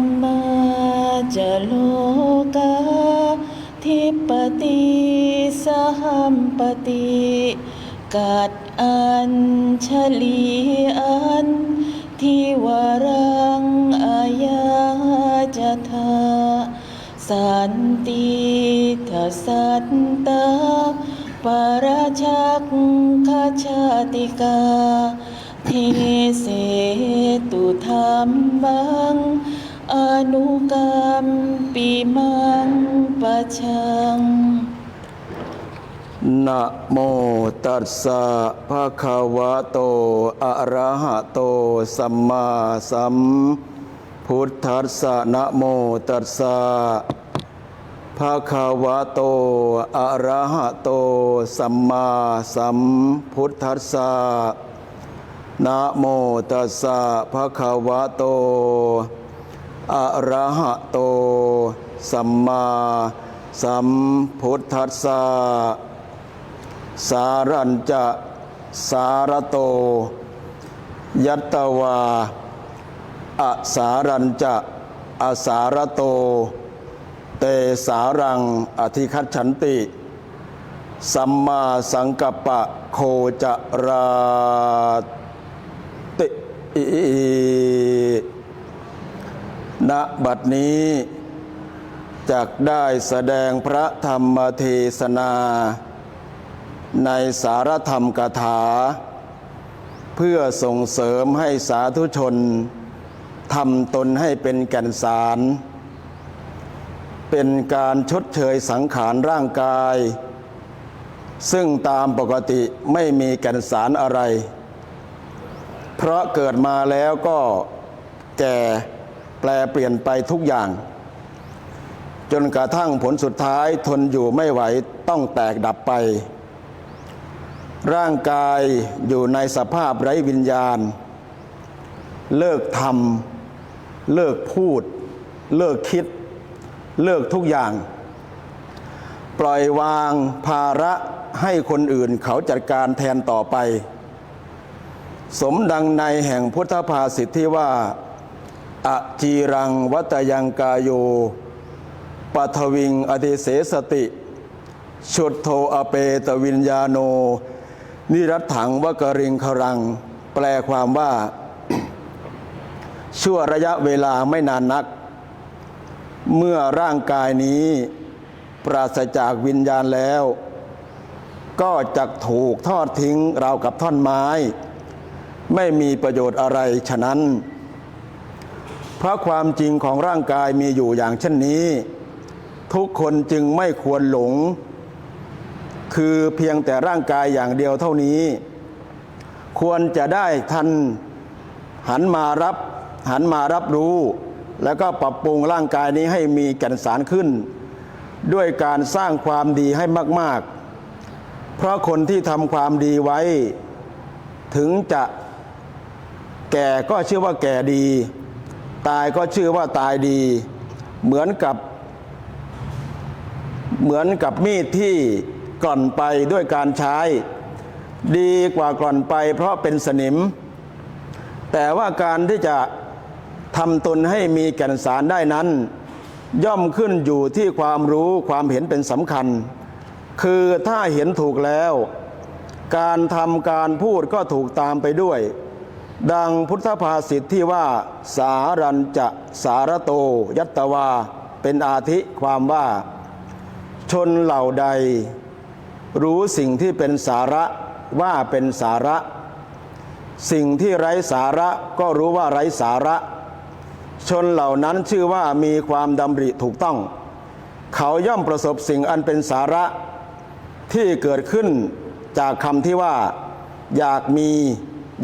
มมาจะโลกาทิปติสหัมปติกัดอัญชลีอันทิวรังอายาจะทาสันติทสสัตตาปราชักขชาติกาเทเสตุธรรมัง อนุกรรมปีมังปะชังนะโมตัสสะภะคะวะโต อะระหะโต สัมมาสัมพุทธัสสะนะโมตัสสะภะคะวะโต อะระหะโต สัมมาสัมพุทธัสสะนะโมตัสสะภะคะวะโต อะระหะโต สัมมาสัมพุทธัสสะสารัญจะสารโต ยัตตวาอสารัญจะอสารโต เตสารังอธิคัตฉันติ สัมมาสังกัปปะโคจราติ ณบัดนี้จักได้แสดงพระธรรมเทศนา ในสารธรรมกถา เพื่อส่งเสริมให้สาธุชนทำตนให้เป็นแก่นสาร เป็นการชดเชยสังขารร่างกาย ซึ่งตามปกติไม่มีแก่นสารอะไร เพราะเกิดมาแล้วก็แก่ แปลเปลี่ยนไปทุกอย่าง จนกระทั่งผลสุดท้ายทนอยู่ไม่ไหวต้องแตกดับไป ร่างกายอยู่ในสภาพไร้วิญญาณ เลิกทำเลิกพูด เลิกคิด เลิกทุกอย่าง ปล่อยวางภาระให้คนอื่นเขาจัดการแทนต่อไป สมดังในแห่งพุทธภาษิตที่ว่า อจีรังวัตยังกายโยปัทวิงอธิเสสติ ชุดโทอเปตวิญญาโน นิรัตถังวกริงครัง แปลความว่า ชั่วระยะเวลาไม่นานนัก เมื่อร่างกายนี้ ปราศจากวิญญาณแล้ว ก็จะถูกทอดทิ้งราวกับท่อนไม้ ไม่มีประโยชน์อะไรฉะนั้น เพราะความจริงของร่างกายมีอยู่อย่างเช่นนี้ ทุกคนจึงไม่ควรหลง คือเพียงแต่ร่างกายอย่างเดียวเท่านี้ ควรจะได้ทันหันมารับหันมารับรู้ แล้วก็ปรับปรุงร่างกายนี้ให้มีแก่นสารขึ้น ด้วยการสร้างความดีให้มาก ๆ เพราะคนที่ทำความดีไว้ ถึงจะแก่ก็ชื่อว่าแก่ดี ตายก็ชื่อว่าตายดี เหมือนกับ เหมือนกับมีดที่กร่อนไปด้วยการใช้ ดีกว่ากร่อนไปเพราะเป็นสนิม แต่ว่าการที่จะทำตนให้มีแก่นสารได้นั้น ย่อมขึ้นอยู่ที่ความรู้ความเห็นเป็นสำคัญ คือถ้าเห็นถูกแล้ว การทำการพูดก็ถูกตามไปด้วย ดังพุทธภาษิตที่ว่า สารัญจะสารโต ยัตตวา เป็นอาทิความว่า ชนเหล่าใด รู้สิ่งที่เป็นสาระว่าเป็นสาระ สิ่งที่ไร้สาระก็รู้ว่าไร้สาระ ชนเหล่านั้นชื่อว่ามีความดำริถูกต้อง เขาย่อมประสบสิ่งอันเป็นสาระที่เกิดขึ้นจากคำที่ว่า อยากมี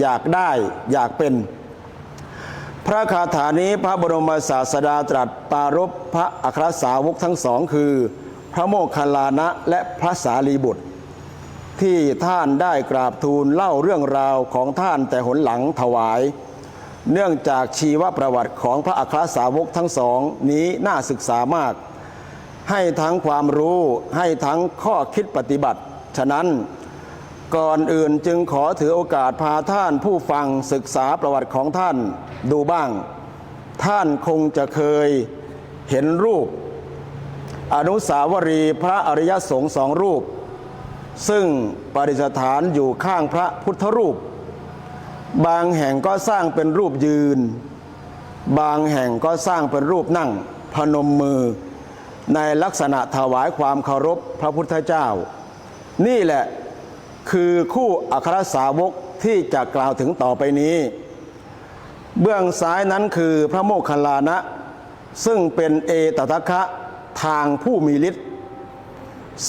อยากได้อยากเป็น พระคาถานี้พระบรมศาสดาตรัสปรารภพระอัครสาวกทั้งสองคือ พระโมคคัลลานะและพระสารีบุตร ที่ท่านได้กราบทูลเล่าเรื่องราวของท่านแต่หนหลังถวาย เนื่องจากชีวประวัติของพระอัครสาวกทั้งสองนี้น่าศึกษามาก ให้ทั้งความรู้ให้ทั้งข้อคิดปฏิบัติ ฉะนั้น ก่อนอื่นจึงขอถือโอกาสพาท่านผู้ฟังศึกษาประวัติของท่านดูบ้าง ท่านคงจะเคยเห็นรูป อนุสาวรีย์พระอริยสงฆ์สองรูป ซึ่งประดิษฐานอยู่ข้างพระพุทธรูป บางแห่งก็สร้างเป็นรูปยืน บางแห่งก็สร้างเป็นรูปนั่ง พนมมือ ในลักษณะถวายความเคารพพระพุทธเจ้า นี่แหละ คือคู่อัครสาวกที่จะกล่าวถึงต่อไปนี้ เบื้องซ้ายนั้นคือพระโมคคัลลานะ ซึ่งเป็นเอตตะคะทางผู้มีฤทธิ์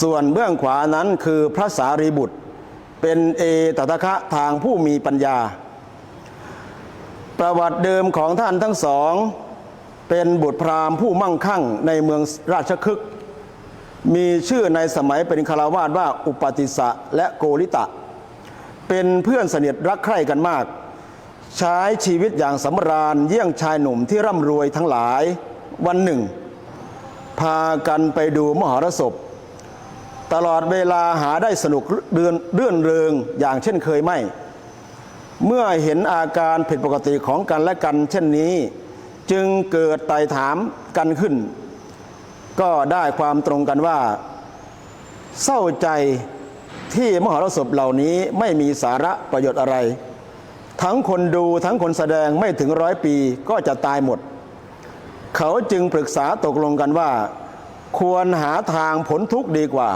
ส่วนเบื้องขวานั้นคือพระสารีบุตร เป็นเอตตะคะทางผู้มีปัญญา ประวัติเดิมของท่านทั้งสอง เป็นบุตรพราหมณ์ผู้มั่งคั่งในเมืองราชคฤห์ มีชื่อในสมัยเป็นคารวาสว่าอุปติสะและโกริตะ เป็นเพื่อนสนิทรักใคร่กันมาก ใช้ชีวิตอย่างสำราญเยี่ยงชายหนุ่มที่ร่ำรวยทั้งหลายวันหนึ่ง พากันไปดูมหรสพ ตลอดเวลาหาได้สนุกเรื่อนเรื่อนเริงอย่างเช่นเคยไม่ เมื่อเห็นอาการผิดปกติของกันและกัน เช่นนี้ จึงเกิดไต่ถามกันขึ้น ก็ได้ความตรงกันว่า เศร้าใจที่มหรสพเหล่านี้ไม่มีสาระประโยชน์อะไร ทั้งคนดูทั้งคนแสดงไม่ถึงร้อยปีก็จะตายหมด เขาจึงปรึกษาตกลงกันว่า ควรหาทางผลทุกข์ดีกว่า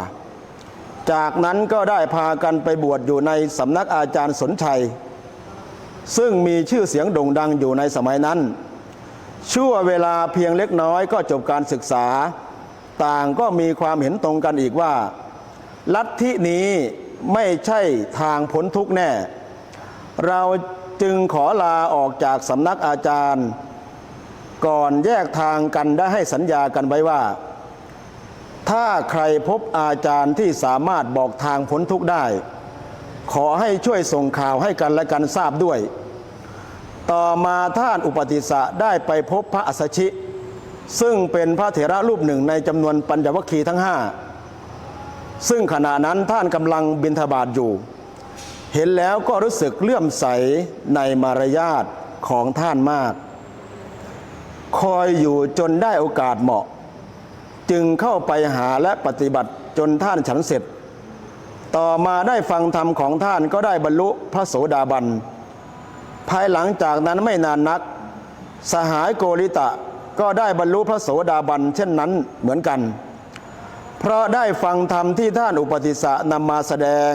จากนั้นก็ได้พากันไปบวชอยู่ในสำนักอาจารย์สนชัย ซึ่งมีชื่อเสียงโด่งดังอยู่ในสมัยนั้น ชั่วเวลาเพียงเล็กน้อยก็จบการศึกษา ต่างก็มีความเห็นตรงกันอีกว่า ลัทธินี้ไม่ใช่ทางพ้นทุกแน่ เราจึงขอลาออกจากสำนักอาจารย์ ก่อนแยกทางกันได้ให้สัญญากันไว้ว่า ถ้าใครพบอาจารย์ที่สามารถบอกทางพ้นทุกได้ ขอให้ช่วยส่งข่าวให้กันและกันทราบด้วย ต่อมาท่านอุปติสะได้ไปพบพระอัสสชิ ซึ่งเป็นพระเถระรูปหนึ่งในจำนวนปัญจวัคคีย์ทั้งห้าซึ่งขณะนั้นท่านกำลังบิณฑบาตอยู่ เห็นแล้วก็รู้สึกเลื่อมใสในมารยาทของท่านมาก คอยอยู่จนได้โอกาสเหมาะ จึงเข้าไปหาและปฏิบัติจนท่านฉันเสร็จ ต่อมาได้ฟังธรรมของท่านก็ได้บรรลุพระโสดาบัน ภายหลังจากนั้นไม่นานนัก สหายโกริตะ ก็ได้บรรลุพระโสดาบันเช่นนั้นเหมือนกัน เพราะได้ฟังธรรมที่ท่านอุปติสะนำมาแสดง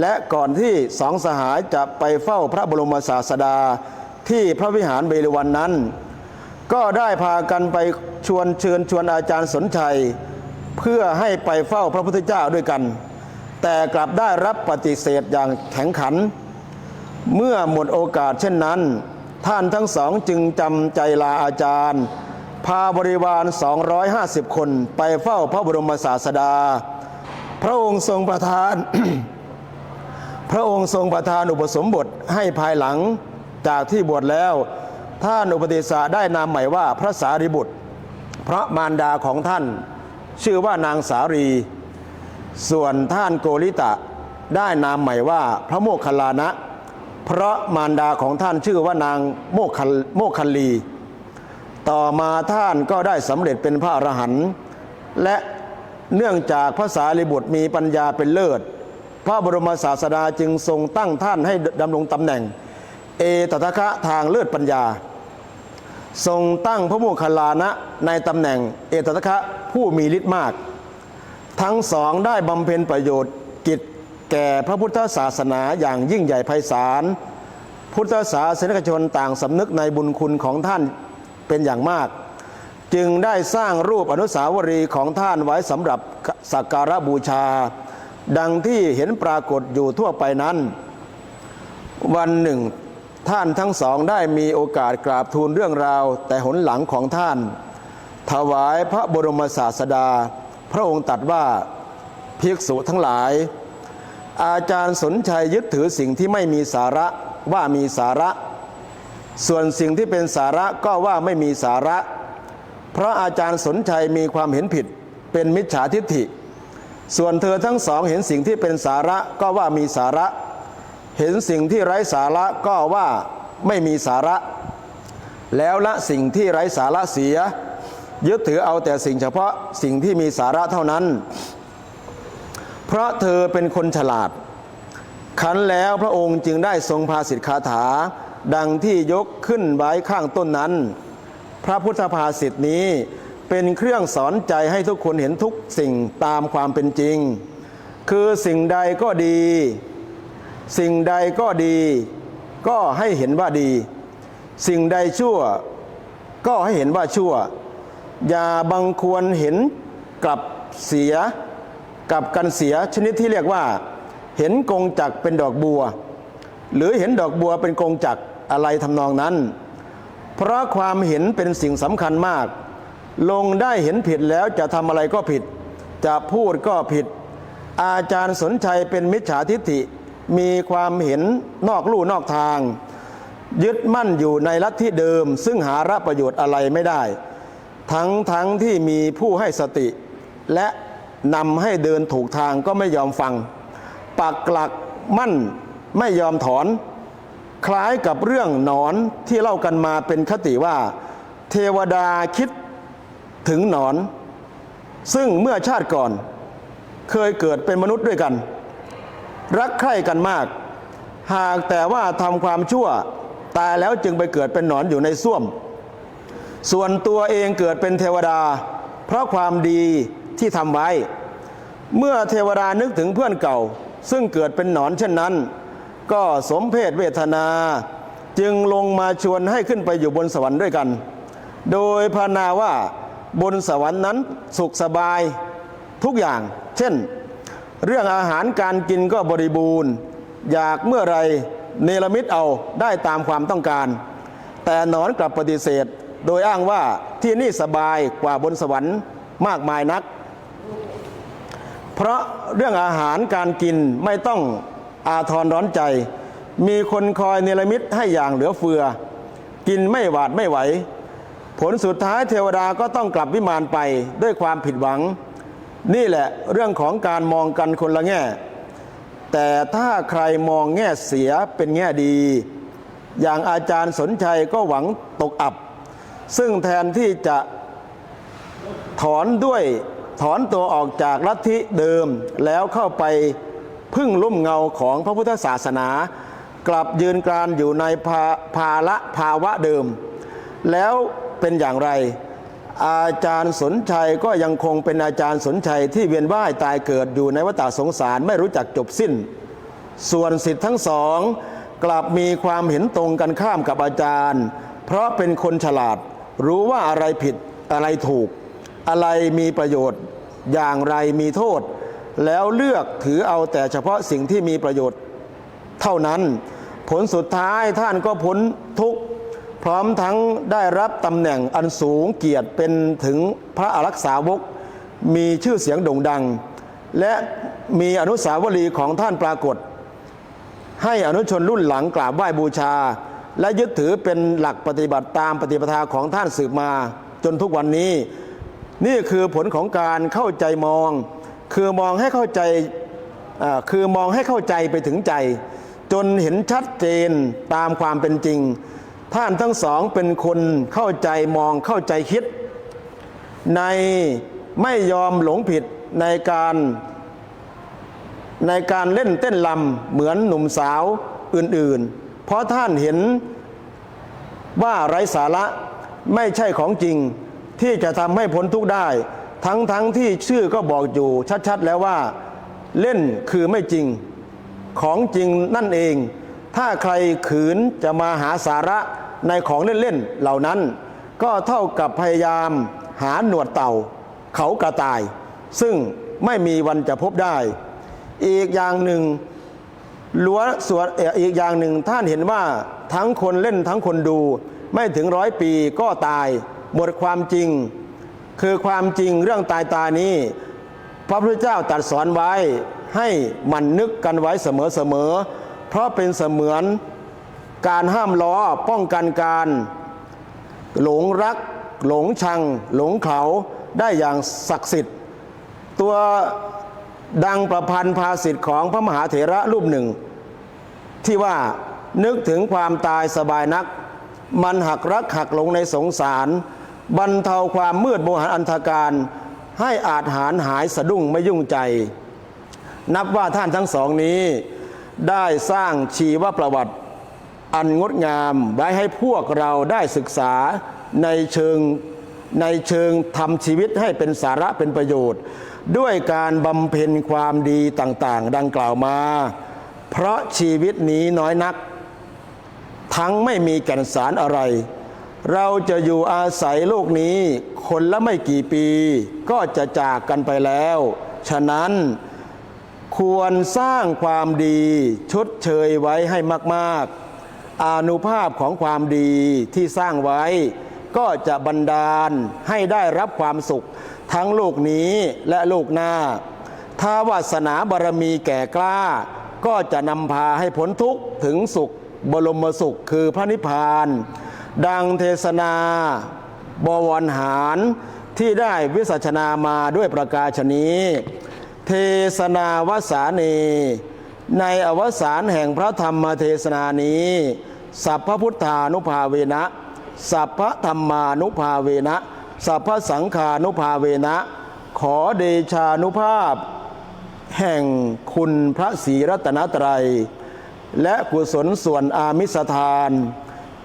และก่อนที่สองสหายจะไปเฝ้าพระบรมศาสดาที่พระวิหารเบญวันนั้น ก็ได้พากันไปชวนเชิญชวนอาจารย์สนชัย เพื่อให้ไปเฝ้าพระพุทธเจ้าด้วยกัน แต่กลับได้รับปฏิเสธอย่างแข็งขัน เมื่อหมดโอกาสเช่นนั้น ท่านทั้งสองจึงจำใจลาอาจารย์ พาบริวาร 250 คนไปเฝ้าพระบรมศาสดา พระองค์ทรงประทาน พระองค์ทรงประทานอุปสมบทให้ภายหลังจากที่บวชแล้ว ท่านอุปติสสะได้นามใหม่ว่าพระสารีบุตร พระมารดาของท่าน ชื่อว่านางสารี ส่วนท่านโกริตะได้นามใหม่ว่าพระโมคคัลลานะเพราะมารดาของท่านชื่อว่านางโมคคัลโมคคัลลี ต่อมาท่านก็ได้สำเร็จเป็นพระอรหันต์และเนื่องจากพระสารีบุตรมีปัญญาเป็นเลิศ พระบรมศาสดาจึงทรงตั้งท่านให้ดำรงตำแหน่ง เอตตะคะทางเลิศปัญญา ทรงตั้งพระโมคคัลลานะในตำแหน่งเอตตะคะผู้มีฤทธิ์มาก ทั้งสองได้บำเพ็ญประโยชน์กิจแก่พระพุทธศาสนาอย่างยิ่งใหญ่ไพศาลพุทธศาสนิกชนต่างสำนึกในบุญคุณของท่าน เป็นอย่างมาก จึงได้สร้างรูปอนุสาวรีย์ของท่านไว้สำหรับสักการะบูชา ดังที่เห็นปรากฏอยู่ทั่วไปนั้น วันหนึ่ง ท่านทั้งสองได้มีโอกาสกราบทูลเรื่องราว แต่หนหลังของท่าน ถวายพระบรมศาสดา พระองค์ตรัดว่าภิกษุทั้งหลาย อาจารย์สนชัยยึดถือสิ่งที่ไม่มีสาระว่ามีสาระ ส่วนสิ่งที่เป็นสาระก็ว่าไม่มีสาระ เพราะอาจารย์สนชัยมีความเห็นผิด เป็นมิจฉาทิฏฐิ ส่วนเธอทั้งสองเห็นสิ่งที่เป็นสาระก็ว่ามีสาระ เห็นสิ่งที่ไร้สาระก็ว่าไม่มีสาระ แล้วละสิ่งที่ไร้สาระเสีย ยึดถือเอาแต่สิ่งเฉพาะสิ่งที่มีสาระเท่านั้น เพราะเธอเป็นคนฉลาดขันแล้วพระองค์จึงได้ทรงภาสิทธิคาถา ดังที่ยกขึ้นไว้ข้างต้นนั้น พระพุทธภาษิตนี้เป็นเครื่องสอนใจให้ทุกคนเห็นทุกสิ่งตามความเป็นจริง คือสิ่งใดก็ดี สิ่งใดก็ดี ก็ให้เห็นว่าดี สิ่งใดชั่ว ก็ให้เห็นว่าชั่ว อย่าบังควรเห็นกลับเสียกลับกันเสียชนิดที่เรียกว่า เห็นกงจักเป็นดอกบัว หรือเห็นดอกบัวเป็นกงจักร อะไรทำนองนั้น เพราะความเห็นเป็นสิ่งสำคัญมาก ลงได้เห็นผิดแล้วจะทำอะไรก็ผิด จะพูดก็ผิด อาจารย์สนชัยเป็นมิจฉาทิฏฐิมีความเห็นนอกลู่นอกทาง ยึดมั่นอยู่ในลัทธิเดิม ซึ่งหาระประโยชน์อะไรไม่ได้ ทั้งทั้งที่มีผู้ให้สติ และนำให้เดินถูกทางก็ไม่ยอมฟัง ปักหลักมั่นไม่ยอมถอน คล้ายกับเรื่องหนอนที่เล่ากันมาเป็นคติว่า เทวดาคิดถึงหนอน ซึ่งเมื่อชาติก่อน เคยเกิดเป็นมนุษย์ด้วยกัน รักใคร่กันมาก หากแต่ว่าทำความชั่วตายแล้วจึงไปเกิดเป็นหนอนอยู่ในส้วม ส่วนตัวเองเกิดเป็นเทวดา เพราะความดีที่ทำไว้ เมื่อเทวดานึกถึงเพื่อนเก่า ซึ่งเกิดเป็นหนอนเช่นนั้น ก็สมเพศเวทนาจึงลงมาชวนให้ขึ้นไปอยู่บนสวรรค์ด้วยกัน โดยพรรณนาว่าบนสวรรค์นั้นสุขสบายทุกอย่าง เช่น เรื่องอาหารการกินก็บริบูรณ์ อยากเมื่อไรเนรมิตเอาได้ตามความต้องการ แต่หนอนกลับปฏิเสธ โดยอ้างว่าที่นี่สบายกว่าบนสวรรค์มากมายนัก เพราะเรื่องอาหารการกินไม่ต้อง อาทรร้อนใจ มีคนคอยเนรมิตให้อย่างเหลือเฟือ กินไม่หวาดไม่ไหว ผลสุดท้ายเทวดาก็ต้องกลับวิมานไปด้วยความผิดหวัง นี่แหละเรื่องของการมองกันคนละแง่ แต่ถ้าใครมองแง่เสียเป็นแง่ดี อย่างอาจารย์สนชัยก็หวังตกอับ ซึ่งแทนที่จะถอนด้วยถอนตัวออกจากลัทธิเดิมแล้วเข้าไป พึ่งล่มเงาของพระพุทธศาสนา กลับยืนกรานอยู่ในภาภาละภาวะเดิม แล้วเป็นอย่างไร อาจารย์สนชัยก็ยังคงเป็นอาจารย์สนชัยที่เวียนว่ายตายเกิดอยู่ในวัฏสงสารไม่รู้จักจบสิ้น ส่วนสิทธิ์ทั้งสองกลับมีความเห็นตรงกันข้ามกับอาจารย์ เพราะเป็นคนฉลาดรู้ว่าอะไรผิดอะไรถูก อะไรมีประโยชน์ อย่างไรมีโทษ แล้วเลือกถือเอาแต่เฉพาะสิ่งที่มีประโยชน์เท่านั้น ผลสุดท้ายท่านก็พ้นทุกข์พร้อมทั้งได้รับตำแหน่งอันสูงเกียรติเป็นถึงพระอารักษาวก มีชื่อเสียงโด่งดัง และมีอนุสาวรีย์ของท่านปรากฏ ให้อนุชนรุ่นหลังกราบไหว้บูชา และยึดถือเป็นหลักปฏิบัติตามปฏิปทาของท่านสืบมาจนทุกวันนี้ นี่คือผลของการเข้าใจมอง คือมองให้เข้าใจาคือมองให้เข้าใจไปถึงใจ จนเห็นชัดเจนตามความเป็นจริง ท่านทั้งสองเป็นคนเข้าใจมองเข้าใจคิด ในไม่ยอมหลงผิดในการในการเล่นเต้นลำเหมือนหนุ่มสาวอื่นๆ เพราะท่านเห็นว่าไร้สาระไม่ใช่ของจริงที่จะทำให้พ้นทุกข์ได้ ทั้งๆทที่ชื่อก็บอกอยู่ชัดๆแล้วว่า เล่นคือไม่จริง ของจริงนั่นเอง ถ้าใครขืนจะมาหาสาระในของเล่นๆเหล่านั้น ก็เท่ากับพยายามหาหนวดเต่า เขากระต่าย ซึ่งไม่มีวันจะพบได้ อีกอย่างหนึ่งล้วนส่วนอีกอย่างหนึ่งท่านเห็นว่าทั้งคนเล่นทั้งคนดู ไม่ถึงร้อยปีก็ตาย หมดความจริง คือความจริงเรื่องตายตายนี้ พระพุทธเจ้าตรัดสอนไว้ให้มันนึกกันไว้เสมอๆ เพราะเป็นเสมือนการห้ามล้อป้องกันการ หลงรัก หลงชัง หลงเขาได้อย่างศักดิ์สิทธิ์ ตัวดังประพันธ์ภาษิตของพระมหาเถระรูปหนึ่ง ที่ว่านึกถึงความตายสบายนัก มันหักรักหักหลงในสงสาร บรรเทาความมืดโมหันอันธการ ให้อาจหารหายสะดุ้งไม่ยุ่งใจ นับว่าท่านทั้งสองนี้ ได้สร้างชีวประวัติอันงดงามไว้ให้พวกเราได้ศึกษาในเชิงในเชิงทำชีวิตให้เป็นสาระเป็นประโยชน์ ด้วยการบำเพ็ญความดีต่างๆ ดังกล่าวมา เพราะชีวิตนี้น้อยนัก ทั้งไม่มีแก่นสารอะไร เราจะอยู่อาศัยโลกนี้ คนละไม่กี่ปี ก็จะจากกันไปแล้ว ฉะนั้นควรสร้างความดีชดเชยไว้ให้มากๆ อนุภาพของความดีที่สร้างไว้ ก็จะบันดาลให้ได้รับความสุข ทั้งโลกนี้และโลกหน้า ถ้าวาสนาบารมีแก่กล้า ก็จะนำพาให้พ้นทุกข์ถึงสุขบรมสุขคือพระนิพพาน ดังเทศนาบวรหารที่ได้วิสัชนามาด้วยประกาศนี้ เทศนาวสานี ในอวสานแห่งพระธรรมเทศนานี้ สัพพพุทธานุภาเวนะ สัพพธรรมานุภาเวนะ สัพพสังฆานุภาเวนะ ขอเดชานุภาพ แห่งคุณพระศรีรัตนตรัย และกุศลส่วนอามิสทาน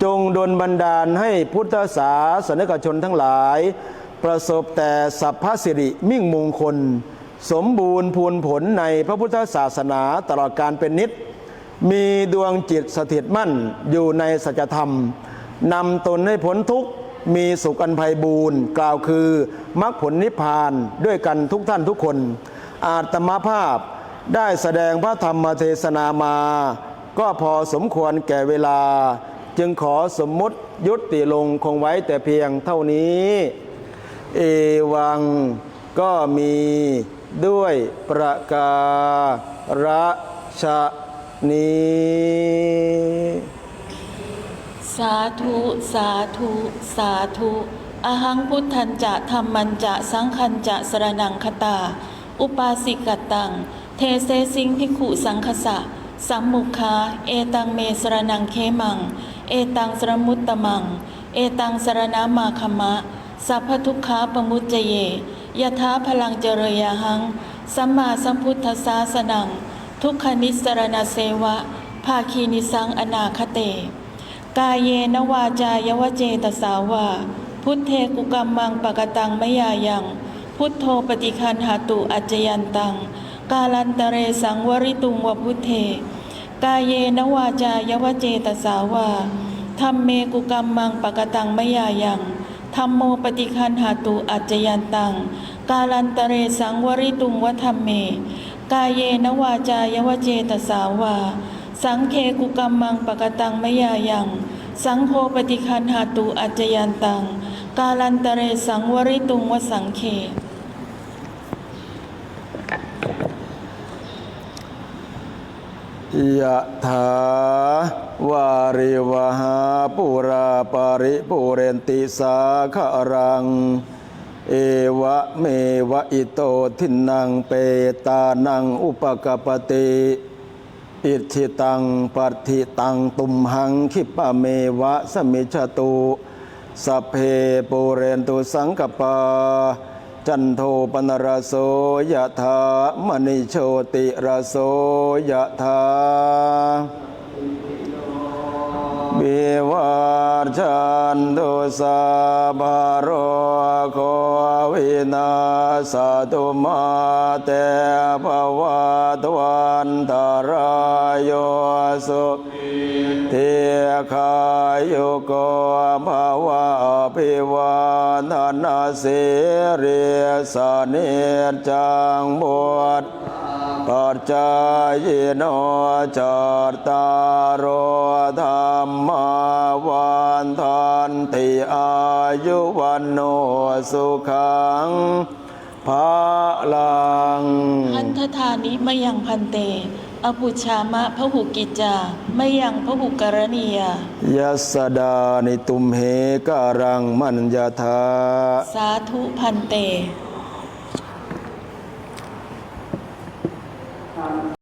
จงดลบันดาลให้พุทธศาสนิกชนทั้งหลาย ประสบแต่สัพพสิริมิ่งมงคล สมบูรณ์พูนผลในพระพุทธศาสนาตลอดการเป็นนิจมีดวงจิตสถิตมั่นอยู่ในสัจธรรมนำตนให้พ้นทุกข์มีสุขอันไพบูรณ์กล่าวคือมรรคผลนิพพานด้วยกันทุกท่านทุกคน อาตมาภาพได้แสดงพระธรรมเทศนามา ก็พอสมควรแก่เวลา จึงขอสมมติยุติลงคงไว้แต่เพียงเท่านี้ เอวังก็มีด้วยประการชนี้สาธุ สาธุ สาธุอหังพุทธันจะธรรมันจะสังคันจะสรนังคตา อุปาสิกตัง เทเสสิงพิขุสังคสะสัมมุคาเอตังเมสรนังเคมัง เอตังสรมุตตมัง เอตังสรณามาคมะ สัพพทุกขาปมุจเจเยยะถาพลังเจรยาหัง สัมมาสัมพุทธสาสนัง ทุกขนิสรณเสวะ ภาคีนิสังอนาคเต กายเยนวาจายวเจตสาวา พุทเทกุกรรมังปะกตังมยายัง พุทโธปฏิคันหาตุอัจจยันตัง กาลันตเรสังวริตุงวพุทเท กายเยนวาจายวเจตสาวาธรรมเมกุกรรมมังปะกตังมยายังธรรมโมปฏิคันหาตุอัจจยันตัง กาลันตเรสังวริตุงวธรรมเม กายเยนวาจายวเจตสาวา สังเคกุกรรมังปะกตังมยายัง สังโฆปฏิคันหาตุอัจจยันตัง กาลันตเรสังวริตุงวสังเค ยะถาวาริวหาปุราปาริปุเรนติสาคารัง เอวะเมวะอิโตทินังเปตานังอุปกปติอิทธิตังปัติตังตุมหังคิปะเมวะสมิจฉตุสเพปุเรนตุสังกปา จันโทปนรโสยะธามณิโชติรโสยะธา บิวาจันตุสาบารโควินาสตุมาเตภวัตวันตารายโยสุเทคายุโกภาวะพิวานานาสิริสเนจังบวช ปัจจายโนจารตารโอธรรมาวันทันติอายุวันโนสุขังภาลังพันธทานิมยังพันเตอปุชฌามะพหุกิจจาไม่ยังพหุกรณียายัสสดานิตุมเหการังมัญญาธาสาธุพันเต